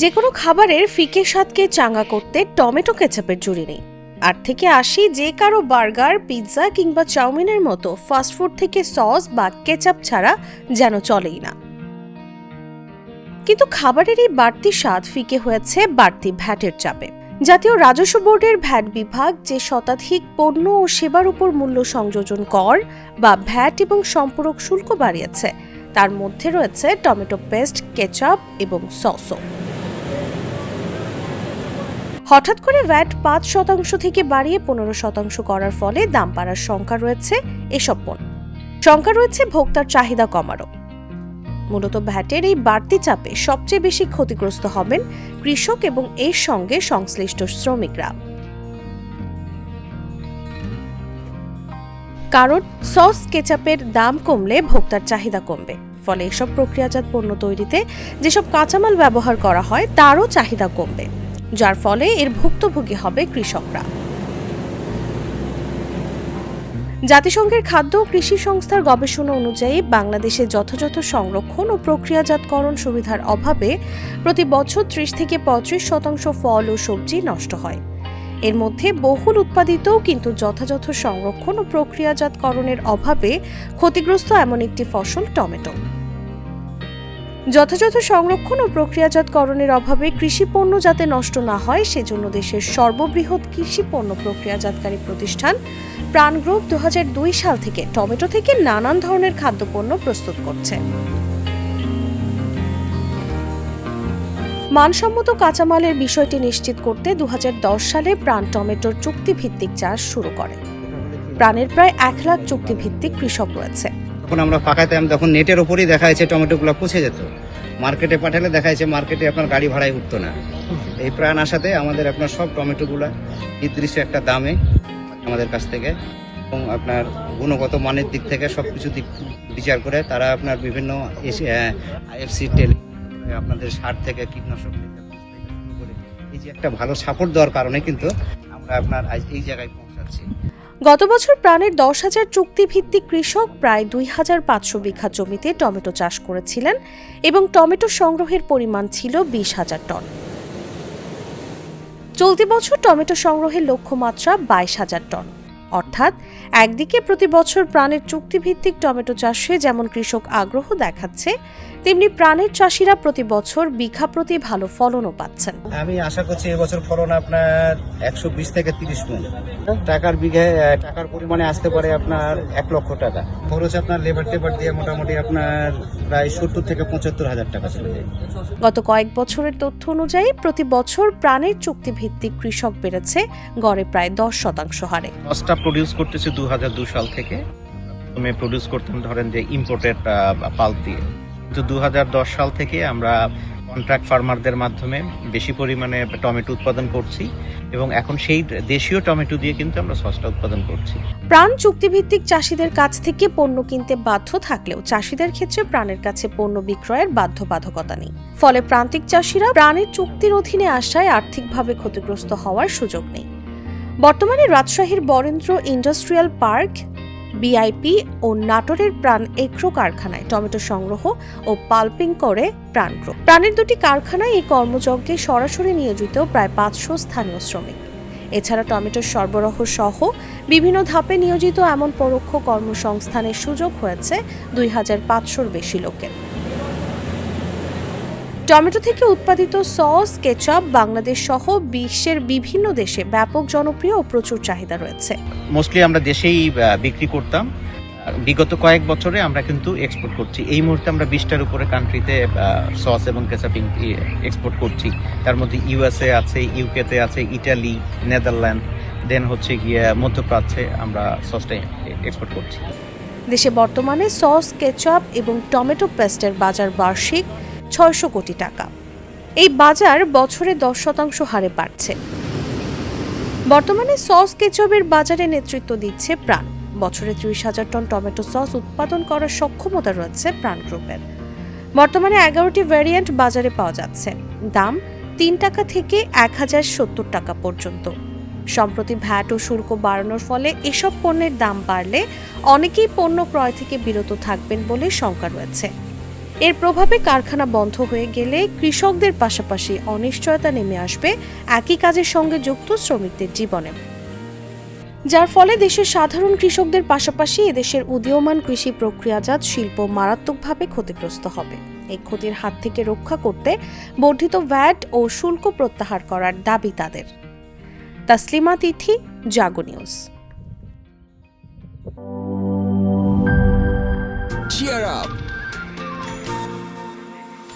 যে কোনো খাবারের ফিকে স্বাদকে চাঙ্গা করতে টমেটো কেচাপের জুড়ি নেই। আর থেকে আসি যে কারও বার্গার, পিৎজা কিংবা চাউমিনের মতো ফাস্টফুড থেকে সস বা কেচাপ ছাড়া যেন চলেই না। কিন্তু খাবারের এই বাড়তি স্বাদ ফিকে হয়েছে বাড়তি ভ্যাটের চাপে। জাতীয় রাজস্ব বোর্ডের ভ্যাট বিভাগ যে শতাধিক পণ্য ও সেবার উপর মূল্য সংযোজন কর বা ভ্যাট এবং সম্পূরক শুল্ক বাড়িয়েছে, তার মধ্যে রয়েছে টমেটো পেস্ট, কেচাপ এবং সসও। হঠাৎ করে ভ্যাট পাঁচ শতাংশ থেকে বাড়িয়ে পনেরো শতাংশ করার ফলে দাম বাড়ার শঙ্কা রয়েছে এসব পণ্য। শঙ্কা রয়েছে ভোক্তার চাহিদা কমারও। মূলত ভ্যাটের এই বাড়তি চাপে সবচেয়ে বেশি ক্ষতিগ্রস্ত হবেন কৃষক এবং এর সঙ্গে সংশ্লিষ্ট শ্রমিকরা। কারণ সস, কেচাপের দাম কমলে ভোক্তার চাহিদা কমবে। ফলে এসব প্রক্রিয়াজাত পণ্য তৈরিতে যেসব কাঁচামাল ব্যবহার করা হয়, তারও চাহিদা কমবে। যার ফলে এর ভুক্তভোগী হবে কৃষকরা। জাতিসংঘের খাদ্য ও কৃষি সংস্থার গবেষণা অনুযায়ী বাংলাদেশে যথাযথ সংরক্ষণ ও প্রক্রিয়াজাতকরণ সুবিধার অভাবে প্রতি বছর ত্রিশ থেকে পঁয়ত্রিশ শতাংশ ফল ও সবজি নষ্ট হয়। এর মধ্যে বহুল উৎপাদিত কিন্তু যথাযথ সংরক্ষণ ও প্রক্রিয়াজাতকরণের অভাবে ক্ষতিগ্রস্ত এমন একটি ফসল টমেটো। যথাযথ সংরক্ষণ ও প্রক্রিয়াজাতকরণের অভাবে কৃষি পণ্য যাতে নষ্ট না হয়, সেজন্য দেশের সর্ববৃহৎ কৃষি পণ্য প্রক্রিয়াজাতকারী প্রতিষ্ঠান প্রাণ গ্রুপ দু হাজার দুই সাল থেকে টমেটো থেকে নানান ধরনের খাদ্যপণ্য প্রস্তুত করছে। মানসম্মত কাঁচামালের বিষয়টি নিশ্চিত করতে দু হাজার দশ সালে প্রাণ টমেটোর চুক্তিভিত্তিক চাষ শুরু করে। প্রাণের প্রায় এক লাখ চুক্তিভিত্তিক কৃষক রয়েছে। যখন আমরা পাকাতাম তখন নেটের ওপরই দেখা যাচ্ছে টমেটোগুলো পচে যেত। মার্কেটে পাঠালে দেখা যাচ্ছে মার্কেটে আপনার গাড়ি ভাড়ায় উঠতো না। এই প্রাণ আসাতে আমাদের আপনার সব টমেটোগুলা নির্দিষ্ট একটা দামে আমাদের কাছ থেকে এবং আপনার গুণগত মানের দিক থেকে সব কিছু দিক বিচার করে তারা আপনার বিভিন্ন আইএফসি, টেলি, আপনাদের সার থেকে কীটনাশক করে এই যে একটা ভালো সাপোর্ট দেওয়ার কারণে কিন্তু আমরা আপনার এই জায়গায় পৌঁছাচ্ছি। গত বছর প্রাণের দশ হাজার চুক্তিভিত্তিক কৃষক প্রায় দুই হাজার পাঁচশো বিঘা জমিতে টমেটো চাষ করেছিলেন এবং টমেটো সংগ্রহের পরিমাণ ছিল বিশ হাজার টন। চলতি বছর টমেটো সংগ্রহের লক্ষ্যমাত্রা বাইশ হাজার টন। অর্থাৎ একদিকে প্রতি বছর প্রাণের চুক্তিভিত্তিক টমেটো চাষে যেমন কৃষক আগ্রহ দেখাচ্ছে তেমনি প্রাণের চাষিরা প্রতি বছর বিঘা প্রতি ভালো ফলনও পাচ্ছেন। আমি আশা করছি এবছর ফলন আপনার একশো বিশ থেকে তিরিশ মন। টাকার বিঘে টাকার পরিমাণে আসতে পারে আপনার এক লক্ষ টাকা। খরচ আপনার লেবার টেবার দিয়ে মোটামুটি আপনার প্রায় সত্তর থেকে পঁচাত্তর হাজার টাকা চলে যায়। গত কয়েক বছরের তথ্য অনুযায়ী প্রতি বছর প্রাণের চুক্তিভিত্তিক কৃষক বেড়েছে গড়ে প্রায় দশ শতাংশ হারে। সসটা প্রডিউস করতেছে দু সাল থেকে। প্রথমে প্রডিউস করতাম ধরেন যে ইম্পোর্টেড পাল্প দিয়ে। কিন্তু দুহাজার দশ সাল থেকে আমরা কন্ট্রাক্ট ফার্মারদের মাধ্যমে বেশি পরিমাণে টমেটো উৎপাদন করছি এবং এখন সেই দেশীয় টমেটো দিয়ে কিন্তু আমরা সসটা উৎপাদন করছি। প্রাণ চুক্তিভিত্তিক চাষিদের কাছ থেকে পণ্য কিনতে বাধ্য থাকলেও চাষিদের ক্ষেত্রে প্রাণের কাছে পণ্য বিক্রয়ের বাধ্যবাধকতা নেই। ফলে প্রান্তিক চাষিরা প্রাণের চুক্তির অধীনে আসায় আর্থিকভাবে ক্ষতিগ্রস্ত হওয়ার সুযোগ নেই। বর্তমানে রাজশাহীর বরেন্দ্র ইন্ডাস্ট্রিয়াল পার্ক বিআইপি ও নাটোরের প্রাণ এগ্রো কারখানায় টমেটো সংগ্রহ ও পাল্পিং করে প্রাণ গ্রুপ প্রাণের দুটি কারখানায় এই কর্মযজ্ঞে সরাসরি নিয়োজিত প্রায় পাঁচশো স্থানীয় শ্রমিক। এছাড়া টমেটোর সরবরাহ সহ বিভিন্ন ধাপে নিয়োজিত এমন পরোক্ষ কর্মসংস্থানের সুযোগ হয়েছে দুই হাজার পাঁচশোর বেশি লোকের। টমেটো থেকে উৎপাদিত সস কেচাপ বাংলাদেশ সহ বিশ্বের বিভিন্ন দেশে ব্যাপক জনপ্রিয় ও প্রচুর চাহিদা রয়েছে। মোস্টলি আমরা দেশেই বিক্রি করতাম। বিগত কয়েক বছরে আমরা কিন্তু এক্সপোর্ট করছি। এই মুহূর্তে আমরা বিশটার উপরে কান্ট্রিতে সস এবং কেচাপিং এক্সপোর্ট করছি। তার মধ্যে ইউএসএ আছে ইউকেতে আছে ইটালি নেদারল্যান্ড দেন হচ্ছে গিয়ে মধ্যপ্রাচ্যে আমরা সসটা এক্সপোর্ট করছি। দেশে বর্তমানে সস কেচাপ এবং টমেটো পেস্টের বাজার বার্ষিক ছয়শো কোটি টাকা। এই বাজার বছরে দশ শতাংশ হারে বাড়ছে। বর্তমানে সস কেচাপের বাজারে নেতৃত্ব দিচ্ছে প্রাণ। বছরে ত্রিশ হাজার টন টমেটো সস উৎপাদন করার সক্ষমতা রয়েছে প্রাণ গ্রুপের। বর্তমানে এগারোটি ভ্যারিয়েন্ট বাজারে পাওয়া যাচ্ছে। দাম তিন টাকা থেকে এক হাজার সত্তর টাকা পর্যন্ত। সম্প্রতি ভ্যাট ও শুল্ক বাড়ানোর ফলে এসব পণ্যের দাম বাড়লে অনেকেই পণ্য ক্রয় থেকে বিরত থাকবেন বলে শঙ্কা রয়েছে। এর প্রভাবে কারখানা বন্ধ হয়ে গেলে কৃষকদের পাশাপাশি অনিশ্চয়তা নেমে আসবে একই কাজের সঙ্গে যুক্ত শ্রমিকদের জীবনে। যার ফলে দেশের সাধারণ কৃষকদের পাশাপাশি এদেশের উদীয়মান কৃষি প্রক্রিয়াজাত শিল্প মারাত্মকভাবে ক্ষতিগ্রস্ত হবে। এই ক্ষতির হাত থেকে রক্ষা করতে বর্ধিত ভ্যাট ও শুল্ক প্রত্যাহার করার দাবি তাদের। Taslima Tithi, Jago news. Cheer up!